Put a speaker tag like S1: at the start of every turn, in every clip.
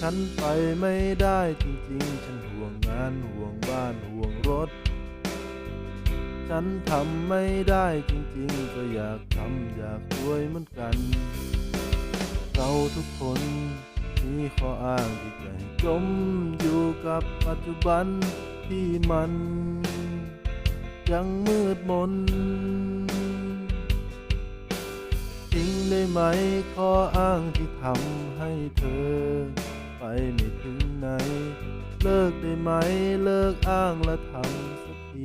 S1: ฉันไปไม่ได้จริงๆ ฉันห่วงงานห่วงบ้านห่วงรถ ฉันทำไม่ได้จริงๆ ก็อยากทำอยากรวยเหมือนกัน เราทุกคนมีข้ออ้างที่จะจมอยู่กับปัจจุบันที่มัน ยังมืดมน ทิ้งได้ไหมข้ออ้างที่ทำให้เธอ ไปไม่ถึงไหน เลิกได้ไหมเลิกอ้างและทำสักที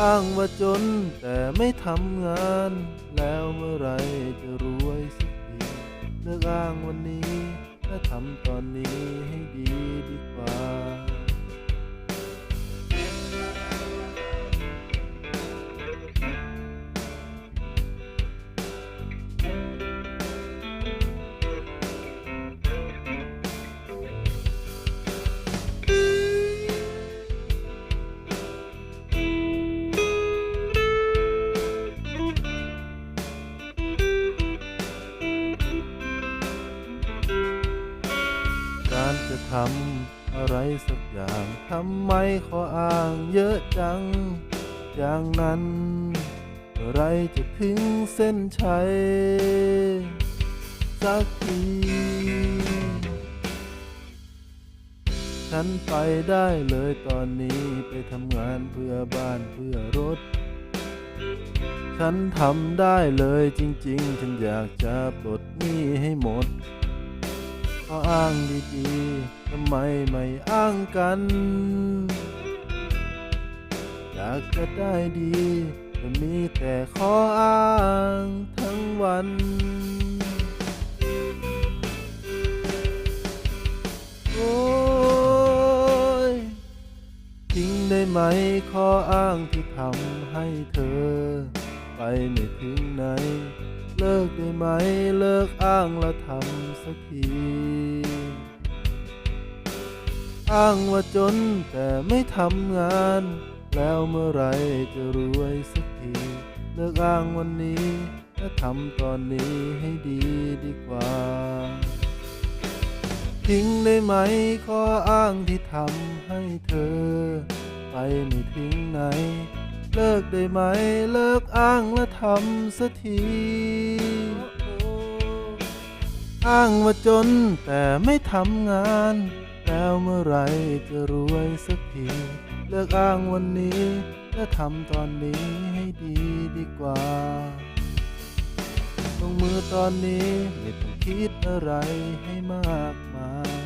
S1: อ้างว่าจนแต่ไม่ทำงาน แล้วเมื่อไรจะรวยสักทีเลิกอ้างวันนี้และทำตอนนี้ให้ดีดีกว่าำอะไรสักอย่างทำไมขออ้างเยอะจัง อย่างนั้นเมื่อไรจะถึงเส้นชัยสักทีฉันไปได้เลยตอนนี้ไปทำงานเพื่อบ้านเพื่อรถ ฉันทำได้เลยจริง ๆ ฉันอยากจะปลดหนี้ให้หมด ข้ออ้างดีๆทำไมไม่อ้างกัน อยากจะได้ดีแต่มีแต่ข้ออ้างทั้งวันโอ้ยทิ้งได้ไหมข้ออ้างที่ทำให้เธอ ไปไม่ถึงไหน เลิกได้ไหมเลิกอ้างแล้วทำสักที อ้างว่าจนแต่ไม่ทำงาน แล้วเมื่อไรจะรวยสักที เลิกอ้างวันนี้และทำตอนนี้ให้ดีดีกว่า ทิ้งได้ไหมข้ออ้างที่ทำให้เธอ ไปไม่ถึงไหน เลิกได้ไหมเลิกอ้างและทำสักที อ้างว่าจนแต่ไม่ทำงาน แล้วเมื่อไรจะรวยสักที เลิกอ้างวันนี้และทำตอนนี้ให้ดีดีกว่าลงมือตอนนี้ไม่ต้องคิดอะไรให้มากมาย